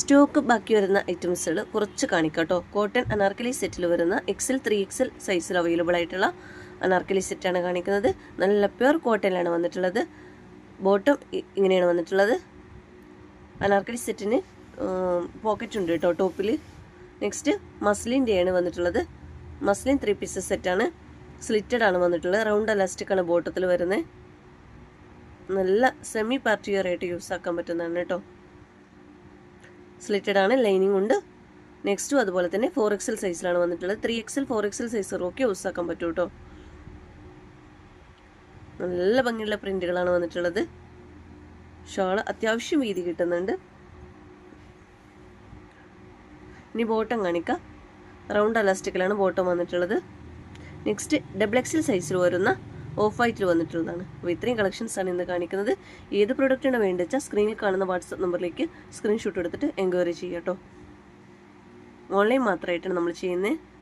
Stock ബാക്കി വരുന്ന ഐറ്റംസുകൾ കുറച്ച് കാണിക്കാം കേട്ടോ. കോട്ടൺ അനാർക്കലി സെറ്റിൽ വരുന്ന എക്സൽ ത്രീ എക്സൽ സൈസിൽ അവൈലബിൾ ആയിട്ടുള്ള അനാർക്കലി സെറ്റാണ് കാണിക്കുന്നത്. നല്ല പ്യുർ കോട്ടനിലാണ് വന്നിട്ടുള്ളത്. ബോട്ടം ഇങ്ങനെയാണ് വന്നിട്ടുള്ളത്. അനാർക്കലി സെറ്റിന് പോക്കറ്റ് ഉണ്ട് കേട്ടോ ടോപ്പിൽ നെക്സ്റ്റ് മസ്ലിന്റെയാണ് വന്നിട്ടുള്ളത്. മസ്ലിൻ ത്രീ പീസസ് സെറ്റാണ് സ്ലിറ്റഡ് ആണ് വന്നിട്ടുള്ളത്. റൗണ്ട് അലാസ്റ്റിക്കാണ് ബോട്ടത്തിൽ വരുന്നത്. നല്ല സെമി പാർട്ടി വെയർ ആയിട്ട് യൂസ് ആക്കാൻ പറ്റുന്നതാണ് കേട്ടോ. സ്ലിറ്റഡ് ആണ് ലൈനിങ് ഉണ്ട്. നെക്സ്റ്റും അതുപോലെ തന്നെ ഫോർ എക്സൽ സൈസിലാണ് വന്നിട്ടുള്ളത്. Three XL four XL size ഒക്കെ യൂസ് ആക്കാൻ പറ്റും കേട്ടോ നല്ല ഭംഗിയുള്ള പ്രിന്റുകളാണ് വന്നിട്ടുള്ളത്. ഷോൾ അത്യാവശ്യം വീതി കിട്ടുന്നുണ്ട്. ഇനി ബോട്ടം കാണിക്കാം. റൗണ്ട് അലാസ്റ്റിക്കിലാണ് ബോട്ടം വന്നിട്ടുള്ളത്. നെക്സ്റ്റ് ഡബിൾ എക്സൽ സൈസിൽ വരുന്ന ഓഫ് വൈറ്റിൽ വന്നിട്ടുള്ളതാണ്. അപ്പോൾ ഇത്രയും കളക്ഷൻസ് ആണ് ഇന്ന് കാണിക്കുന്നത്. ഏത് പ്രൊഡക്റ്റാണ് വേണ്ടത് വെച്ചാൽ സ്ക്രീനിൽ കാണുന്ന വാട്സപ്പ് നമ്പറിലേക്ക് സ്ക്രീൻഷോട്ട് എടുത്തിട്ട് എൻക്വയറി ചെയ്യാം കേട്ടോ. ഓൺലൈൻ മാത്രമായിട്ടാണ് നമ്മൾ ചെയ്യുന്നത്.